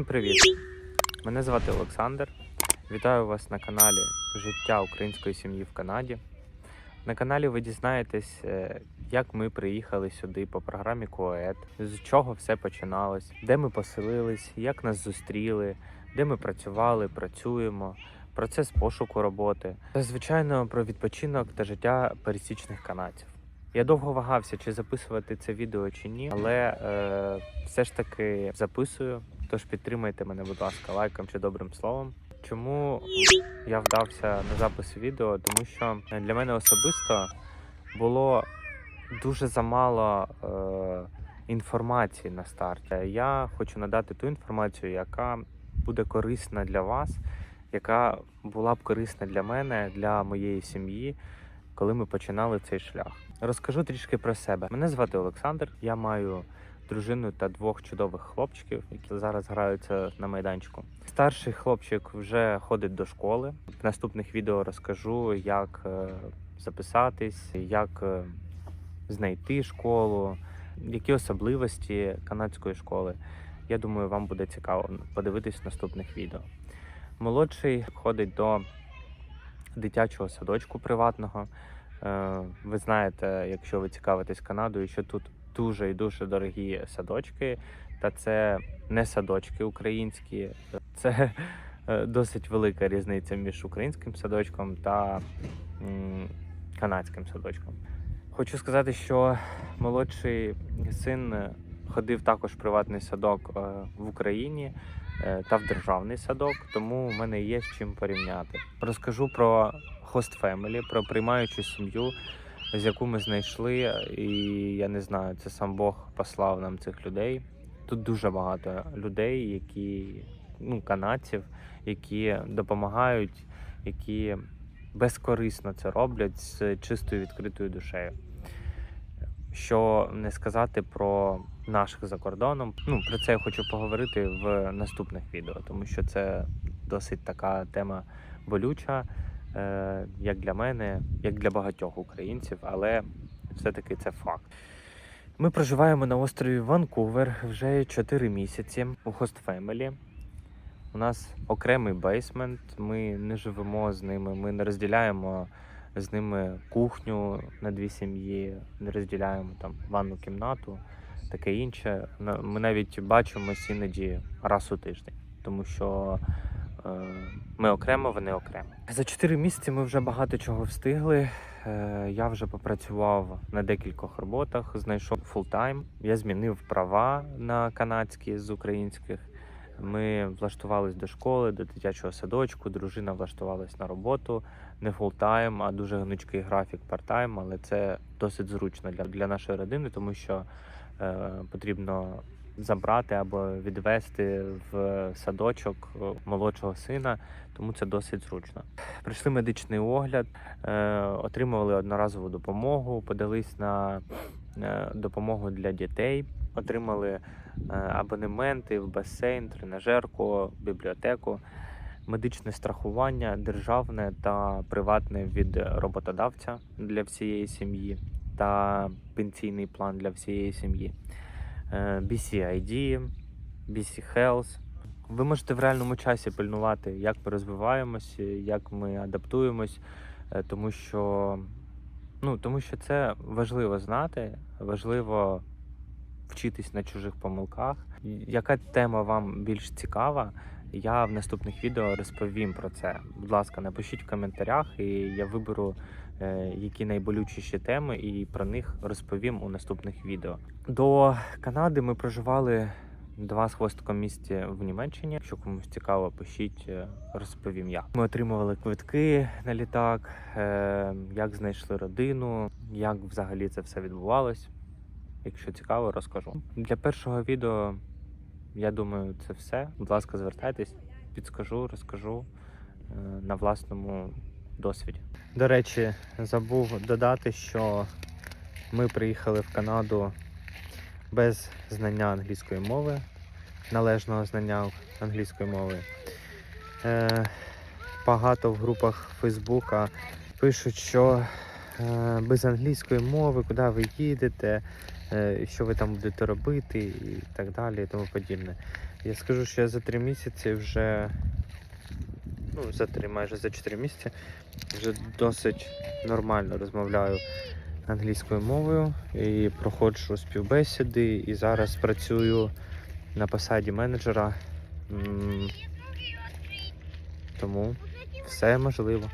привіт! Мене звати Олександр. Вітаю вас на каналі Життя української сім'ї в Канаді. На каналі ви дізнаєтесь, е, як ми приїхали сюди по програмі КОЕД, з чого все починалось, де ми поселились, як нас зустріли, де ми працювали, працюємо, процес пошуку роботи та, звичайно, про відпочинок та життя пересічних канадців. Я довго вагався, чи записувати це відео чи ні, але е, все ж таки записую. Тож підтримайте мене, будь ласка, лайком чи добрим словом. Чому я вдався на запис відео? Тому що для мене особисто було дуже замало е, інформації на старті. Я хочу надати ту інформацію, яка буде корисна для вас, яка була б корисна для мене, для моєї сім'ї, коли ми починали цей шлях. Розкажу трішки про себе. Мене звати Олександр. Я маю дружину та двох чудових хлопчиків, які зараз граються на майданчику. Старший хлопчик вже ходить до школи. В наступних відео розкажу, як е, записатись, як е, знайти школу, які особливості канадської школи. Я думаю, вам буде цікаво подивитись в наступних відео. Молодший ходить до дитячого садочку приватного. Е, Ви знаєте, якщо ви цікавитесь Канадою, що тут дуже і дуже дорогі садочки, та це не садочки українські, це е, досить велика різниця між українським садочком та канадським садочком. Хочу сказати, що молодший син ходив також в приватний садок е, в Україні е, та в державний садок, тому в мене є з чим порівняти. Розкажу про Host Family, про приймаючу сім'ю, з яку ми знайшли, і я не знаю, це сам Бог послав нам цих людей. Тут дуже багато людей, які ну, канадців, які допомагають, які безкорисно це роблять з чистою відкритою душею. Що не сказати про наших за кордоном. Ну про це я хочу поговорити в наступних відео, тому що це досить така тема болюча, як для мене, як для багатьох українців, але все-таки це факт. Ми проживаємо на острові Ванкувер вже 4 місяці у Family. У нас окремий бейсмент, ми не живемо з ними, ми не розділяємо з ними кухню на дві сім'ї, не розділяємо там ванну кімнату, таке інше. Ми навіть бачимось іноді раз у тиждень, тому що е, ми окремо, вони окремо. За 4 місяці ми вже багато чого встигли. Е, Я вже попрацював на декількох роботах, знайшов фултайм. Я змінив права на канадські з українських. Ми влаштувались до школи, до дитячого садочку. Дружина влаштувалась на роботу не фултайм, а дуже гнучкий графік партайм, але це досить зручно для, для нашої родини, тому що е, потрібно забрати або відвести в садочок е, молодшого сина, тому це досить зручно. Прийшли медичний огляд, е, отримували одноразову допомогу, подались на е, допомогу для дітей, отримали абонементи в басейн, тренажерку, бібліотеку медичне страхування державне та приватне від роботодавця для всієї сім'ї та пенсійний план для всієї сім'ї. Е, BCID, BC Health. Ви можете в реальному часі пильнувати, як ми розвиваємося, як ми адаптуємось, е, тому що, ну, тому що це важливо знати, важливо вчитись на чужих помилках. Яка тема вам більш цікава? Я в наступних відео розповім про це. Будь ласка, напишіть в коментарях, і я виберу які найболючіші теми, і про них розповім у наступних відео. До Канади ми проживали два з хвостиком місяці в Німеччині. Якщо комусь цікаво, пишіть, е, розповім я. Ми отримували квитки на літак, е, як знайшли родину, як взагалі це все відбувалось. Якщо цікаво, розкажу. Для першого відео я думаю, це все. Будь ласка, звертайтесь, підскажу, розкажу е, на власному досвіді. До речі, забув додати, що ми приїхали в Канаду без знання англійської мови, належного знання англійської мови. Е, багато в групах Фейсбука пишуть, що е, без англійської мови, куди ви їдете, е, що ви там будете робити і так далі, і тому подібне. Я скажу, що я за три місяці вже, ну, за три, майже за чотири місяці, вже досить нормально розмовляю англійською мовою і проходжу співбесіди, і зараз працюю на посаді менеджера. Тому все можливо.